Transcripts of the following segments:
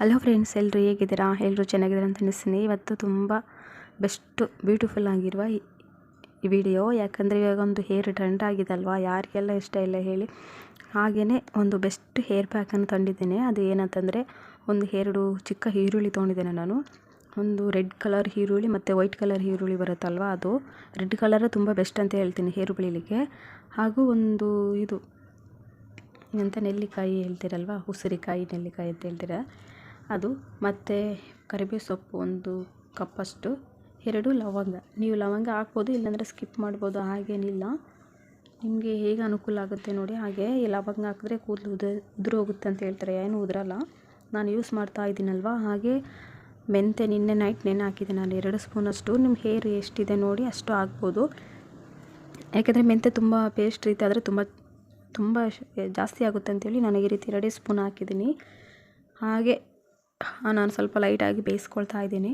Hello friends ಎಲ್ಲರೂ ಹೇಗಿದ್ದೀರಾ? ಎಲ್ಲರೂ ಚೆನ್ನಾಗಿದ್ದೀರಾ ಅಂತ ಅನ್ನಿಸ್ತೀನಿ ಇವತ್ತು ತುಂಬ ಬೆಸ್ಟ್ ಬ್ಯೂಟಿಫುಲ್ ಆಗಿರುವ ಈ ವಿಡಿಯೋ ಯಾಕಂದರೆ ಇವಾಗ ಒಂದು ಹೇರ್ ಟ್ರೆಂಡ್ ಆಗಿದೆ ಅಲ್ವಾ ಯಾರಿಗೆಲ್ಲ ಇಷ್ಟ ಇಲ್ಲ ಹೇಳಿ. ಹಾಗೆಯೇ ಒಂದು ಬೆಸ್ಟ್ ಹೇರ್ ಪ್ಯಾಕನ್ನು ತಂದಿದ್ದೇನೆ. ಅದು ಏನಂತಂದರೆ ಒಂದು ಎರಡು ಚಿಕ್ಕ ಈರುಳ್ಳಿ ತೊಗೊಂಡಿದ್ದೇನೆ ನಾನು. ಒಂದು ರೆಡ್ ಕಲರ್ ಈರುಳ್ಳಿ ಮತ್ತು ವೈಟ್ ಕಲರ್ ಈರುಳ್ಳಿ ಬರುತ್ತಲ್ವ ಅದು. ರೆಡ್ ಕಲರ್ ತುಂಬ ಬೆಸ್ಟ್ ಅಂತ ಹೇಳ್ತೀನಿ ಹೇರು ಬೆಳೀಲಿಕ್ಕೆ ಹಾಗೂ ಒಂದು ಇದು ಎಂತ, ನೆಲ್ಲಿಕಾಯಿ ಹೇಳ್ತೀರಲ್ವ? ಉಸಿರಿಕಾಯಿ, ನೆಲ್ಲಿಕಾಯಿ ಅಂತ ಹೇಳ್ತೀರ? ಅದು ಮತ್ತು ಕರಿಬೇವು ಸೊಪ್ಪು ಒಂದು ಕಪ್ಪಷ್ಟು, ಎರಡು ಲವಂಗ. ನೀವು ಲವಂಗ ಹಾಕ್ಬೋದು, ಇಲ್ಲಾಂದರೆ ಸ್ಕಿಪ್ ಮಾಡ್ಬೋದು, ಹಾಗೇನಿಲ್ಲ. ನಿಮಗೆ ಹೇಗೆ ಅನುಕೂಲ ಆಗುತ್ತೆ ನೋಡಿ, ಹಾಗೆ ಈ ಲವಂಗ ಹಾಕಿದ್ರೆ ಕೂದಲು ಉದ ಉದುರು ಹೋಗುತ್ತೆ ಅಂತ ಹೇಳ್ತಾರೆ. ಏನು ಉದುರಲ್ಲ. ನಾನು ಯೂಸ್ ಮಾಡ್ತಾ ಇದ್ದೀನಲ್ವ? ಹಾಗೆ ಮೆಂತೆ ನಿನ್ನೆ ನೈಟ್ ನೆನೆ ಹಾಕಿದ್ದೆ ನಾನು, ಎರಡು ಸ್ಪೂನಷ್ಟು. ನಿಮ್ಮ ಹೇರ್ ಎಷ್ಟಿದೆ ನೋಡಿ, ಅಷ್ಟು ಹಾಕ್ಬೋದು. ಯಾಕೆಂದರೆ ಮೆಂತೆ ತುಂಬ ಪೇಸ್ಟ್ ರೀತಿ ಆದರೆ ತುಂಬ ತುಂಬ ಜಾಸ್ತಿ ಆಗುತ್ತೆ ಅಂತೇಳಿ ನಾನು ಈ ರೀತಿ ಎರಡೇ ಸ್ಪೂನ್ ಹಾಕಿದ್ದೀನಿ. ಹಾಗೆ ನಾನು ಸ್ವಲ್ಪ ಲೈಟಾಗಿ ಬೇಯಿಸ್ಕೊಳ್ತಾ ಇದ್ದೀನಿ.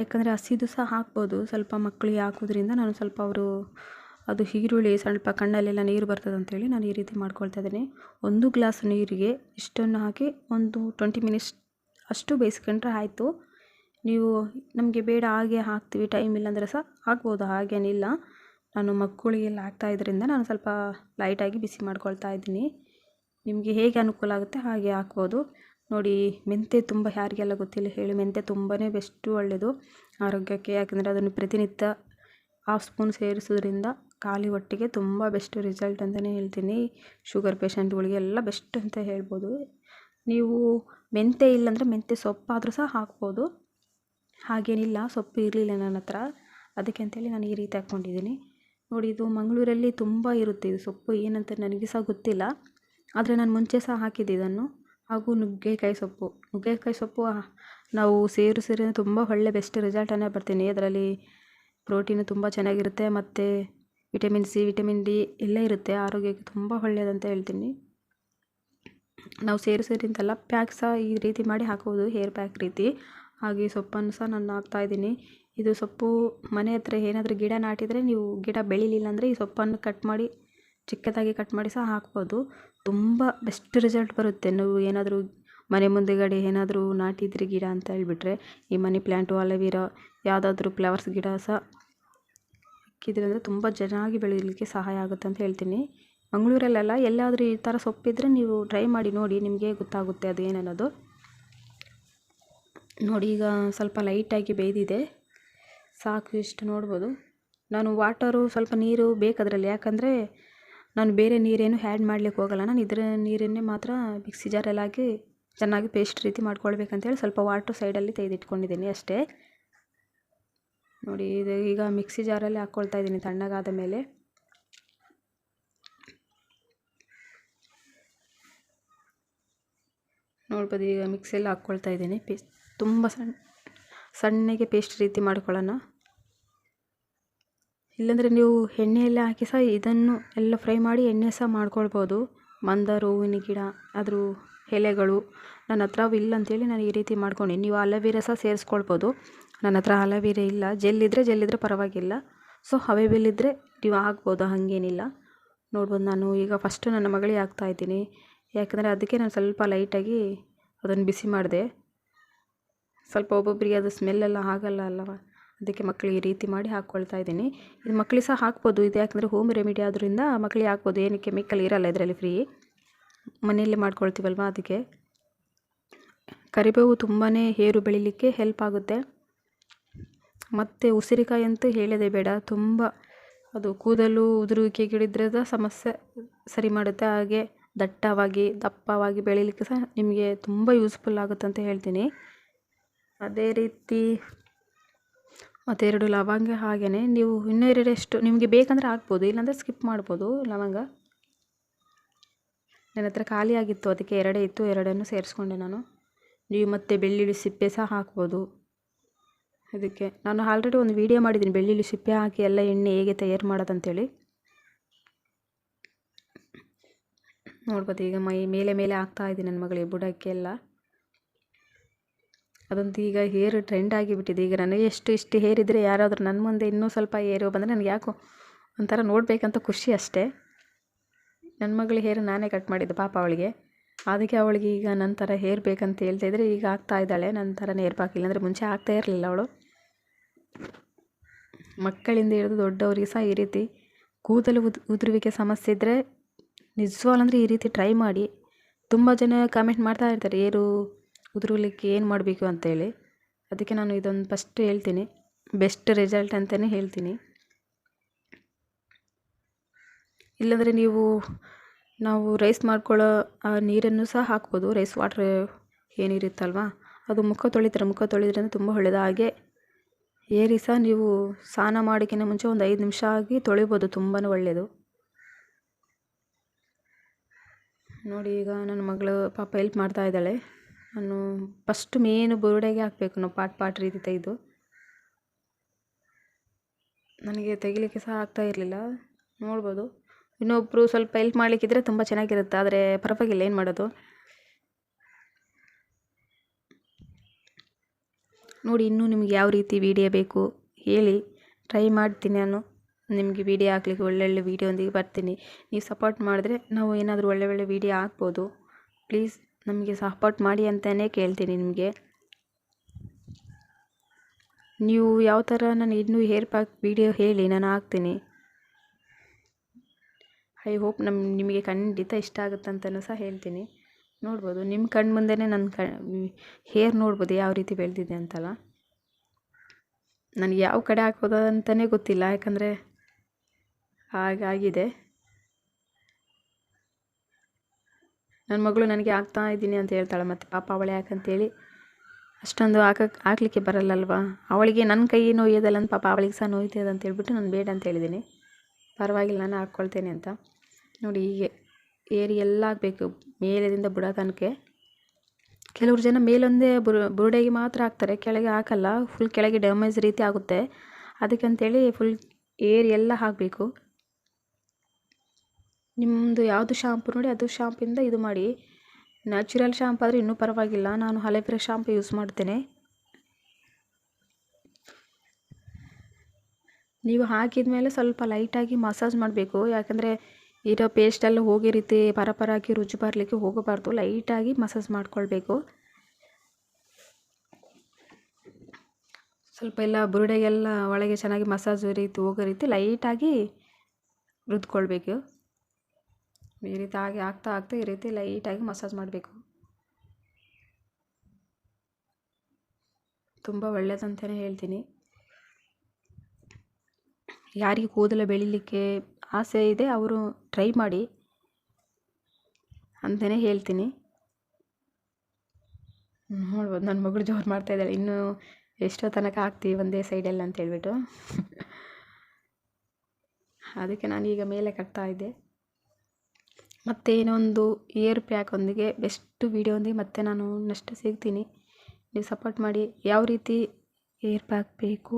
ಯಾಕಂದರೆ ಹಸಿದು ಸಹ ಹಾಕ್ಬೋದು. ಸ್ವಲ್ಪ ಮಕ್ಕಳಿಗೆ ಹಾಕೋದ್ರಿಂದ ನಾನು ಸ್ವಲ್ಪ ಅವರು ಅದು ಈರುಳ್ಳಿ, ಸ್ವಲ್ಪ ಕಣ್ಣಲ್ಲೆಲ್ಲ ನೀರು ಬರ್ತದೆ ಅಂತೇಳಿ ನಾನು ಈ ರೀತಿ ಮಾಡ್ಕೊಳ್ತಾ ಇದ್ದೀನಿ. ಒಂದು ಗ್ಲಾಸ್ ನೀರಿಗೆ ಇಷ್ಟನ್ನು ಹಾಕಿ ಒಂದು ಟ್ವೆಂಟಿ ಮಿನಿಟ್ಸ್ ಅಷ್ಟು ಬೇಯಿಸ್ಕೊಂಡ್ರೆ ಆಯಿತು. ನೀವು ನಮಗೆ ಬೇಡ, ಹಾಗೆ ಹಾಕ್ತೀವಿ ಟೈಮ್ ಇಲ್ಲಾಂದರೆ ಸಹ ಹಾಕ್ಬೋದು, ಹಾಗೇನಿಲ್ಲ. ನಾನು ಮಕ್ಕಳಿಗೆಲ್ಲ ಹಾಕ್ತಾ ಇದರಿಂದ ನಾನು ಸ್ವಲ್ಪ ಲೈಟಾಗಿ ಬಿಸಿ ಮಾಡ್ಕೊಳ್ತಾ ಇದ್ದೀನಿ. ನಿಮಗೆ ಹೇಗೆ ಅನುಕೂಲ ಆಗುತ್ತೆ ಹಾಗೆ ಹಾಕ್ಬೋದು. ನೋಡಿ, ಮೆಂತೆ ತುಂಬ ಯಾರಿಗೆಲ್ಲ ಗೊತ್ತಿಲ್ಲ, ಹೇಳಿ. ಮೆಂತೆ ತುಂಬಾ ಬೆಸ್ಟು ಒಳ್ಳೆಯದು ಆರೋಗ್ಯಕ್ಕೆ, ಯಾಕೆಂದರೆ ಅದನ್ನು ಪ್ರತಿನಿತ್ಯ ಹಾಫ್ ಸ್ಪೂನ್ ಸೇರಿಸೋದ್ರಿಂದ ಖಾಲಿ ಹೊಟ್ಟೆಗೆ ತುಂಬ ಬೆಸ್ಟ್ ರಿಸಲ್ಟ್ ಅಂತಲೇ ಹೇಳ್ತೀನಿ. ಶುಗರ್ ಪೇಷಂಟ್ಗಳಿಗೆ ಎಲ್ಲ ಬೆಸ್ಟ್ ಅಂತ ಹೇಳ್ಬೋದು. ನೀವು ಮೆಂತೆ ಇಲ್ಲಾಂದರೆ ಮೆಂತೆ ಸೊಪ್ಪಾದರೂ ಸಹ ಹಾಕ್ಬೋದು. ಹಾಗೇನಿಲ್ಲ, ಸೊಪ್ಪು ಇರಲಿಲ್ಲ ನನ್ನ ಹತ್ರ. ಅದಕ್ಕೆ ಅಂತೇಳಿ ನಾನು ಈ ರೀತಿ ಹಾಕ್ಕೊಂಡಿದ್ದೀನಿ. ನೋಡಿ, ಇದು ಮಂಗಳೂರಲ್ಲಿ ತುಂಬ ಇರುತ್ತೆ ಇದು ಸೊಪ್ಪು. ಏನಂತ ನನಗೆ ಸಹ ಗೊತ್ತಿಲ್ಲ. ಆದರೆ ನಾನು ಮುಂಚೆ ಸಹ ಹಾಕಿದ್ದೆ ಇದನ್ನು. ಹಾಗೂ ನುಗ್ಗೆಕಾಯಿ ಸೊಪ್ಪು. ನುಗ್ಗೆಕಾಯಿ ಸೊಪ್ಪು ನಾವು ಸೇರು ಸೇರಿಸಿದ್ರೆ ತುಂಬ ಒಳ್ಳೆ ಬೆಸ್ಟ್ ರಿಸಲ್ಟನ್ನೇ ಬರ್ತೀನಿ. ಅದರಲ್ಲಿ ಪ್ರೋಟೀನು ತುಂಬ ಚೆನ್ನಾಗಿರುತ್ತೆ ಮತ್ತು ವಿಟಮಿನ್ ಸಿ ವಿಟಮಿನ್ ಡಿ ಎಲ್ಲ ಇರುತ್ತೆ, ಆರೋಗ್ಯಕ್ಕೆ ತುಂಬ ಒಳ್ಳೆಯದಂತ ಹೇಳ್ತೀನಿ. ನಾವು ಸೇರು ಸೇರಿ ಅಂತಲ್ಲ ಪ್ಯಾಕ್ ಸಹ ಈ ರೀತಿ ಮಾಡಿ ಹಾಕೋದು ಹೇರ್ ಪ್ಯಾಕ್ ರೀತಿ. ಹಾಗೆ ಸೊಪ್ಪನ್ನು ಸಹ ನಾನು ಹಾಕ್ತಾಯಿದ್ದೀನಿ ಇದು ಸೊಪ್ಪು ಮನೆ ಹತ್ರ ಏನಾದರೂ ಗಿಡ ನಾಟಿದರೆ ನೀವು ಗಿಡ ಬೆಳೀಲಿಲ್ಲ ಅಂದರೆ ಈ ಸೊಪ್ಪನ್ನು ಕಟ್ ಮಾಡಿ ಚಿಕ್ಕದಾಗಿ ಕಟ್ ಮಾಡಿ ಸಹ ಹಾಕ್ಬೋದು. ತುಂಬ ಬೆಸ್ಟ್ ರಿಸಲ್ಟ್ ಬರುತ್ತೆ. ನೀವು ಏನಾದರೂ ಮನೆ ಮುಂದೆಗಡೆ ಏನಾದರೂ ನಾಟಿದ್ರಿ ಗಿಡ ಅಂತ ಹೇಳಿಬಿಟ್ರೆ, ಈ ಮನಿ ಪ್ಲ್ಯಾಂಟು ಅಲವೀರ ಯಾವುದಾದ್ರೂ ಫ್ಲವರ್ಸ್ ಗಿಡ ಸಹ ಅಂದರೆ ತುಂಬ ಚೆನ್ನಾಗಿ ಬೆಳೀಲಿಕ್ಕೆ ಸಹಾಯ ಆಗುತ್ತೆ ಅಂತ ಹೇಳ್ತೀನಿ. ಮಂಗಳೂರಲ್ಲೆಲ್ಲ ಎಲ್ಲಾದರೂ ಈ ಥರ ಸೊಪ್ಪಿದ್ರೆ ನೀವು ಟ್ರೈ ಮಾಡಿ ನೋಡಿ, ನಿಮಗೆ ಗೊತ್ತಾಗುತ್ತೆ ಅದು ಏನನ್ನೋದು. ನೋಡಿ, ಈಗ ಸ್ವಲ್ಪ ಲೈಟಾಗಿ ಬೇಯ್ದಿದೆ. ಸಾಕು, ಇಷ್ಟು ನೋಡ್ಬೋದು. ನಾನು ವಾಟರು ಸ್ವಲ್ಪ ನೀರು ಬೇಕದ್ರಲ್ಲಿ ಯಾಕಂದರೆ ನಾನು ಬೇರೆ ನೀರೇನು ಹ್ಯಾಡ್ ಮಾಡ್ಲಿಕ್ಕೆ ಹೋಗಲ್ಲ. ನಾನು ಇದರ ನೀರನ್ನೇ ಮಾತ್ರ ಮಿಕ್ಸಿ ಜಾರಲ್ಲಿ ಹಾಕಿ ಚೆನ್ನಾಗಿ ಪೇಸ್ಟ್ ರೀತಿ ಮಾಡ್ಕೊಳ್ಬೇಕಂತೇಳಿ ಸ್ವಲ್ಪ ವಾಟ್ರ್ ಸೈಡಲ್ಲಿ ತೆಗೆದಿಟ್ಕೊಂಡಿದ್ದೀನಿ ಅಷ್ಟೇ. ನೋಡಿ, ಇದು ಈಗ ಮಿಕ್ಸಿ ಜಾರಲ್ಲಿ ಹಾಕ್ಕೊಳ್ತಾ ಇದ್ದೀನಿ ತಣ್ಣಗಾದ ಮೇಲೆ. ನೋಡ್ಬೋದು, ಈಗ ಮಿಕ್ಸಿಯಲ್ಲಿ ಹಾಕ್ಕೊಳ್ತಾ ಇದ್ದೀನಿ. ಪೇಸ್ಟ್ ತುಂಬ ಸಣ್ಣ ಸಣ್ಣಗೆ ಪೇಸ್ಟ್ ರೀತಿ ಮಾಡ್ಕೊಳ್ಳೋಣ. ಇಲ್ಲಾಂದರೆ ನೀವು ಎಣ್ಣೆಯಲ್ಲೇ ಹಾಕಿ ಸಹ ಇದನ್ನು ಎಲ್ಲ ಫ್ರೈ ಮಾಡಿ ಎಣ್ಣೆ ಸಹ ಮಾಡ್ಕೊಳ್ಬೋದು. ಮಂದಾರ, ಹೂವಿನ ಗಿಡ ಅದ್ರ ಎಲೆಗಳು. ನನ್ನ ಹತ್ರ ಇಲ್ಲ ಅಂತೇಳಿ ನಾನು ಈ ರೀತಿ ಮಾಡ್ಕೊಂಡು. ನೀವು ಅಲವೀರ ಸಹ ಸೇರಿಸ್ಕೊಳ್ಬೋದು. ನನ್ನ ಹತ್ರ ಅಲವೀರ ಇಲ್ಲ. ಜೆಲ್ ಇದ್ದರೆ ಜೆಲ್ ಇದ್ದರೆ ಪರವಾಗಿಲ್ಲ. ಸೊ ಹವೆಬಿಲ್ ಇದ್ದರೆ ನೀವು ಹಾಕ್ಬೋದು, ಹಾಗೇನಿಲ್ಲ. ನೋಡ್ಬೋದು ನಾನು ಈಗ ಫಸ್ಟು ನನ್ನ ಮಗಳಿಗೆ ಹಾಕ್ತಾಯಿದ್ದೀನಿ ಯಾಕಂದರೆ ಅದಕ್ಕೆ ನಾನು ಸ್ವಲ್ಪ ಲೈಟಾಗಿ ಅದನ್ನು ಬಿಸಿ ಮಾಡಿದೆ. ಸ್ವಲ್ಪ ಒಬ್ಬೊಬ್ಬರಿಗೆ ಅದು ಸ್ಮೆಲ್ಲೆಲ್ಲ ಆಗಲ್ಲ ಅಲ್ಲವ ಅದಕ್ಕೆ ಮಕ್ಕಳಿಗೆ ಈ ರೀತಿ ಮಾಡಿ ಹಾಕ್ಕೊಳ್ತಾ ಇದ್ದೀನಿ. ಇದು ಮಕ್ಕಳಿಗೆ ಸಹ ಹಾಕ್ಬೋದು. ಇದು ಯಾಕಂದರೆ ಹೋಮ್ ರೆಮಿಡಿ ಆದ್ದರಿಂದ ಮಕ್ಕಳಿಗೆ ಹಾಕ್ಬೋದು. ಏನು ಕೆಮಿಕಲ್ ಇರಲ್ಲ ಇದರಲ್ಲಿ ಫ್ರೀ ಮನೆಯಲ್ಲೇ ಮಾಡ್ಕೊಳ್ತೀವಲ್ವ ಅದಕ್ಕೆ. ಕರಿಬೇವು ತುಂಬಾ ಹೇರು ಬೆಳೀಲಿಕ್ಕೆ ಹೆಲ್ಪ್ ಆಗುತ್ತೆ. ಮತ್ತು ಉಸಿರಿಕಾಯಿ ಅಂತೂ ಹೇಳೋದೇ ಬೇಡ. ತುಂಬ ಅದು ಕೂದಲು ಉದುರುವಿಕೆ ಗಿಡಿದ್ರದ ಸಮಸ್ಯೆ ಸರಿ ಮಾಡುತ್ತೆ. ಹಾಗೆ ದಟ್ಟವಾಗಿ, ದಪ್ಪವಾಗಿ ಬೆಳೀಲಿಕ್ಕೆ ಸಹ ನಿಮಗೆ ತುಂಬ ಯೂಸ್ಫುಲ್ ಆಗುತ್ತೆ ಅಂತ ಹೇಳ್ತೀನಿ. ಅದೇ ರೀತಿ ಮತ್ತು ಎರಡು ಲವಂಗ ಹಾಗೆಯೇ ನೀವು ಇನ್ನೂ ಎರಡಷ್ಟು ನಿಮಗೆ ಬೇಕಂದರೆ ಹಾಕ್ಬೋದು, ಇಲ್ಲಾಂದರೆ ಸ್ಕಿಪ್ ಮಾಡ್ಬೋದು ಲವಂಗ. ನನ್ನ ಹತ್ರ ಖಾಲಿ ಆಗಿತ್ತು, ಅದಕ್ಕೆ ಎರಡೇ ಇತ್ತು, ಎರಡನ್ನು ಸೇರಿಸ್ಕೊಂಡೆ ನಾನು. ನೀವು ಮತ್ತೆ ಬೆಳ್ಳುಳ್ಳಿ ಸಿಪ್ಪೆ ಸಹ ಹಾಕ್ಬೋದು. ಅದಕ್ಕೆ ನಾನು ಆಲ್ರೆಡಿ ಒಂದು ವೀಡಿಯೋ ಮಾಡಿದ್ದೀನಿ, ಬೆಳ್ಳುಳ್ಳಿ ಸಿಪ್ಪೆ ಹಾಕಿ ಎಲ್ಲ ಎಣ್ಣೆ ಹೇಗೆ ತಯಾರು ಮಾಡೋದಂತೇಳಿ. ನೋಡ್ಬೋದು, ಈಗ ಮೈ ಮೇಲೆ ಮೇಲೆ ಹಾಕ್ತಾ ಇದ್ದೀನಿ ನನ್ನ ಮಗಳಿಗೆ ಬುಡಕ್ಕೆಲ್ಲ ಅದಂತೂ ಈಗ ಹೇರ್ ಟ್ರೆಂಡ್ ಆಗಿಬಿಟ್ಟಿದೆ. ಈಗ ನನಗೆ ಎಷ್ಟು ಇಷ್ಟು ಹೇರ್ ಇದ್ದರೆ ಯಾರಾದರೂ ನನ್ನ ಮುಂದೆ ಇನ್ನೂ ಸ್ವಲ್ಪ ಹೇರು ಬಂದರೆ ನನಗೆ ಯಾಕೋ ಒಂಥರ ನೋಡಬೇಕಂತ ಖುಷಿ ಅಷ್ಟೇ. ನನ್ನ ಮಗಳ ಹೇರ್ ನಾನೇ ಕಟ್ ಮಾಡಿದ್ದು ಪಾಪ ಅವಳಿಗೆ. ಅದಕ್ಕೆ ಅವಳಿಗೆ ಈಗ ನನ್ನ ಥರ ಹೇರ್ ಬೇಕಂತ ಹೇಳ್ತಾ ಇದ್ದರೆ ಈಗ ಆಗ್ತಾ ಇದ್ದಾಳೆ. ನನ್ನ ಥರ ಹೇರ್ ಇಲ್ಲಾಂದರೆ ಮುಂಚೆ ಆಗ್ತಾ ಇರಲಿಲ್ಲ ಅವಳು. ಮಕ್ಕಳಿಂದ ಹಿಡಿದು ದೊಡ್ಡವರಿಗೆ ಸಹ ಈ ರೀತಿ ಕೂದಲು ಉದ್, ಉದುರುವಿಕೆ ಸಮಸ್ಯೆ ಇದ್ದರೆ ನಿಜವಾಗ್ಲಂದ್ರೆ ಈ ರೀತಿ ಟ್ರೈ ಮಾಡಿ. ತುಂಬ ಜನ ಕಾಮೆಂಟ್ ಮಾಡ್ತಾ ಇರ್ತಾರೆ. ಏರು ಉದುರಲಿಕ್ಕೆ ಏನು ಮಾಡಬೇಕು ಅಂತೇಳಿ, ಅದಕ್ಕೆ ನಾನು ಇದೊಂದು ಫಸ್ಟ್ ಹೇಳ್ತೀನಿ. ಬೆಸ್ಟ್ ರಿಸಲ್ಟ್ ಅಂತಲೇ ಹೇಳ್ತೀನಿ. ಇಲ್ಲಾಂದರೆ ನೀವು, ನಾವು ರೈಸ್ ಮಾಡ್ಕೊಳ್ಳೋ, ಆ, ನೀರನ್ನು ಸಹ ಹಾಕ್ಬೋದು. ರೈಸ್ ವಾಟ್ರ್ ಏನಿರುತ್ತಲ್ವ, ಅದು ಮುಖ ತೊಳಿತಾರೆ. ಮುಖ ತೊಳೆದ್ರಿಂದ ತುಂಬ ಒಳ್ಳೆಯದು ಹಾಗೆ ಏರಿ ಸಹ ನೀವು ಸ್ನಾನ ಮಾಡೋಕ್ಕಿಂತ ಮುಂಚೆ ಒಂದು ಐದು ನಿಮಿಷ ಆಗಿ ತೊಳಿಬೋದು. ತುಂಬಾ ಒಳ್ಳೆಯದು ನೋಡಿ, ಈಗ ನನ್ನ ಮಗಳು ಪಾಪ ಹೆಲ್ಪ್ ಮಾಡ್ತಾ ಇದ್ದಾಳೆ. ನಾನು ಫಸ್ಟ್ ಮೇನ್ ಬುರುಡೆಗೆ ಹಾಕಬೇಕು ನಾವು ಪಾಟ್ ಪಾಟ್ ರೀತಿ ತೆಗೆದು. ನನಗೆ ತೆಗಿಲಿಕ್ಕೆ ಸಹ ಆಗ್ತಾ ಇರಲಿಲ್ಲ. ನೋಡ್ಬೋದು. ಇನ್ನೊಬ್ಬರು ಸ್ವಲ್ಪ ಹೆಲ್ಪ್ ಮಾಡಲಿಕ್ಕಿದ್ರೆ ತುಂಬ ಚೆನ್ನಾಗಿರುತ್ತೆ, ಆದರೆ ಪರವಾಗಿಲ್ಲ, ಏನು ಮಾಡೋದು? ನೋಡಿ, ಇನ್ನೂ ನಿಮ್ಗೆ ಯಾವ ರೀತಿ ವಿಡಿಯೋ ಬೇಕು ಹೇಳಿ. ಟ್ರೈ ಮಾಡ್ತೀನಿ ನಾನು. ನಿಮಗೆ ವೀಡಿಯೋ ಹಾಕ್ಲಿಕ್ಕೆ ಒಳ್ಳೊಳ್ಳೆ ವೀಡಿಯೋಂದಿಗೆ ಬರ್ತೀನಿ. ನೀವು ಸಪೋರ್ಟ್ ಮಾಡಿದ್ರೆ ನಾವು ಏನಾದರೂ ಒಳ್ಳೆ ಒಳ್ಳೆ ವೀಡಿಯೋ ಹಾಕ್ಬೋದು. ಪ್ಲೀಸ್ ನಮಗೆ ಸಪೋರ್ಟ್ ಮಾಡಿ ಅಂತಲೇ ಕೇಳ್ತೀನಿ ನಿಮಗೆ. ನೀವು ಯಾವ ಥರ ನಾನು ಇನ್ನೂ ಹೇರ್ ಪ್ಯಾಕ್ ವೀಡಿಯೋ ಹೇಳಿ, ನಾನು ಹಾಕ್ತೀನಿ. ಐ ಹೋಪ್ ನಮ್ಮ ನಿಮಗೆ ಖಂಡಿತ ಇಷ್ಟ ಆಗುತ್ತೆ ಅಂತಲೂ ಸಹ ಹೇಳ್ತೀನಿ. ನೋಡ್ಬೋದು, ನಿಮ್ಮ ಕಣ್ಣು ಮುಂದೆನೇ ನನ್ನ ಕ, ಹೇರ್ ನೋಡ್ಬೋದು ಯಾವ ರೀತಿ ಬೆಳೆದಿದೆ ಅಂತಲ್ಲ. ನನಗೆ ಯಾವ ಕಡೆ ಹಾಕ್ಬೋದು ಅಂತಲೇ ಗೊತ್ತಿಲ್ಲ, ಯಾಕಂದರೆ ಹಾಗಾಗಿದೆ ನನ್ನ ಮಗಳು ನನಗೆ ಹಾಕ್ತಾ ಇದ್ದೀನಿ ಅಂತ ಹೇಳ್ತಾಳೆ ಮತ್ತು ಪಾಪ ಅವಳೆ ಯಾಕಂತೇಳಿ. ಅಷ್ಟೊಂದು ಹಾಕಕ್ಕೆ ಹಾಕ್ಲಿಕ್ಕೆ ಬರಲ್ಲಲ್ವಾ? ಅವಳಿಗೆ ನನ್ನ ಕೈ ನೋಯ್ಯೋದಲ್ಲ ಅಂತ ಪಾಪ ಅವಳಿಗೆ ಸಹ ನೋಯ್ತದೆ ಅಂತ ಹೇಳ್ಬಿಟ್ಟು ನಾನು ಬೇಡ ಅಂತ ಹೇಳಿದ್ದೀನಿ. ಪರವಾಗಿಲ್ಲ, ನಾನು ಹಾಕ್ಕೊಳ್ತೇನೆ ಅಂತ. ನೋಡಿ ಹೀಗೆ ಏರಿ ಎಲ್ಲ ಹಾಕಬೇಕು ಮೇಲೆದಿಂದ ಬುಡ ತನಕ. ಕೆಲವರು ಜನ ಮೇಲೊಂದೇ ಬುರು ಬುರುಡೆಗೆ ಮಾತ್ರ ಹಾಕ್ತಾರೆ, ಕೆಳಗೆ ಹಾಕಲ್ಲ ಫುಲ್ ಕೆಳಗೆ ಡ್ಯಾಮೇಜ್ ರೀತಿ ಆಗುತ್ತೆ. ಅದಕ್ಕಂತೇಳಿ ಫುಲ್ ಏರಿ ಎಲ್ಲ ಹಾಕಬೇಕು. ನಿಮ್ಮದು ಯಾವುದು ಶಾಂಪು ನೋಡಿ ಅದು ಶಾಂಪಿಂದ ಇದು ಮಾಡಿ. ನ್ಯಾಚುರಲ್ ಶಾಂಪ್ ಆದರೆ ಇನ್ನೂ ಪರವಾಗಿಲ್ಲ. ನಾನು ಹಲೆಬ್ರೆ ಶಾಂಪು ಯೂಸ್ ಮಾಡ್ತೇನೆ. ನೀವು ಹಾಕಿದ ಮೇಲೆ ಸ್ವಲ್ಪ ಲೈಟಾಗಿ ಮಸಾಜ್ ಮಾಡಬೇಕು. ಯಾಕಂದರೆ ಇರೋ ಪೇಸ್ಟೆಲ್ಲ ಹೋಗಿ ರೀತಿ ಪರಪರಾಗಿ ರುಚಿ ಬರಲಿಕ್ಕೆ ಹೋಗಬಾರ್ದು. ಲೈಟಾಗಿ ಮಸಾಜ್ ಮಾಡ್ಕೊಳ್ಬೇಕು. ಸ್ವಲ್ಪ ಎಲ್ಲ ಬುರುಡೆಗೆಲ್ಲ ಒಳಗೆ ಚೆನ್ನಾಗಿ ಮಸಾಜ್ ರೀತಿ ಹೋಗೋ ರೀತಿ ಲೈಟಾಗಿ ರುದ್ಕೊಳ್ಬೇಕು ಈ ರೀತಿ ಆಗಿ ಆಗ್ತಾ ಆಗ್ತಾ ಈ ರೀತಿ ಲೈಟಾಗಿ ಮಸಾಜ್ ಮಾಡಬೇಕು. ತುಂಬ ಒಳ್ಳೆಯದಂತಲೇ ಹೇಳ್ತೀನಿ. ಯಾರಿಗೆ ಕೂದಲು ಬೆಳಿಲಿಕ್ಕೆ ಆಸೆ ಇದೆ ಅವರು ಟ್ರೈ ಮಾಡಿ ಅಂತಲೇ ಹೇಳ್ತೀನಿ. ನೋಡ್ಬೋದು, ನನ್ನ ಮಗಳು ಜೋರು ಮಾಡ್ತಾ ಇದ್ದಾಳೆ. ಇನ್ನೂ ಎಷ್ಟೋ ತನಕ ಆಗ್ತೀವಿ ಒಂದೇ ಸೈಡಲ್ಲಿ ಅಂತ ಹೇಳ್ಬಿಟ್ಟು. ಅದಕ್ಕೆ ನಾನು ಈಗ ಮೇಲೆ ಕಟ್ತಾ ಇದ್ದೆ. ಮತ್ತು ಇನ್ನೊಂದು ಇಯರ್ ಪ್ಯಾಕೊಂದಿಗೆ ಬೆಸ್ಟ್ ವೀಡಿಯೋಂದಿಗೆ ಮತ್ತೆ ನಾನು ನೆಕ್ಸ್ಟ್ ಸಿಗ್ತೀನಿ. ನೀವು ಸಪೋರ್ಟ್ ಮಾಡಿ ಯಾವ ರೀತಿ ಏರ್ ಪ್ಯಾಕ್ ಬೇಕು?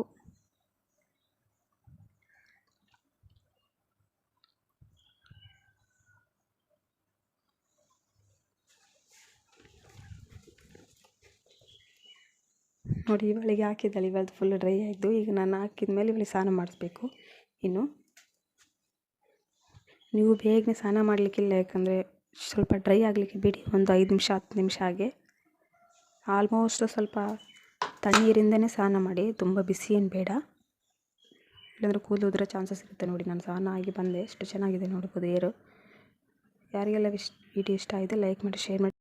ನೋಡಿ ಇವಳಿಗೆ ಹಾಕಿದ್ದಾಳೆ ಇವಳದು ಫುಲ್ ಡ್ರೈ ಆಯಿತು ಈಗ ನಾನು ಹಾಕಿದ ಮೇಲೆ ಇವಳಿಗೆ ಸ್ನಾನ ಮಾಡಿಸ್ಬೇಕು. ಇನ್ನು ನೀವು ಬೇಗನೆ ಸ್ನಾನ ಮಾಡಲಿಕ್ಕಿಲ್ಲ, ಯಾಕಂದರೆ ಸ್ವಲ್ಪ ಡ್ರೈ ಆಗಲಿಕ್ಕೆ ಬಿಡಿ, ಒಂದು ಐದು ನಿಮಿಷ, ಹತ್ತು ನಿಮಿಷ ಹಾಗೆ. ಆಲ್ಮೋಸ್ಟ್ ಸ್ವಲ್ಪ ತಣ್ಣೀರಿಂದನೇ ಸ್ನಾನ ಮಾಡಿ, ತುಂಬ ಬಿಸಿ ಏನು ಬೇಡ. ಇಲ್ಲಾಂದರೆ ಕೂದಲು ಉದುರೋ ಚಾನ್ಸಸ್ ಇರುತ್ತೆ ನೋಡಿ, ನಾನು ಸ್ನಾನ ಆಗಿ ಬಂದೆ, ಎಷ್ಟು ಚೆನ್ನಾಗಿದೆ ನೋಡ್ಬೋದು ಏರು. ಯಾರಿಗೆಲ್ಲ ವಿಶ್ ವಿಡಿಯೋ ಇಷ್ಟ ಆಗಿದೆ ಲೈಕ್ ಮಾಡಿ ಶೇರ್ ಮಾಡಿ.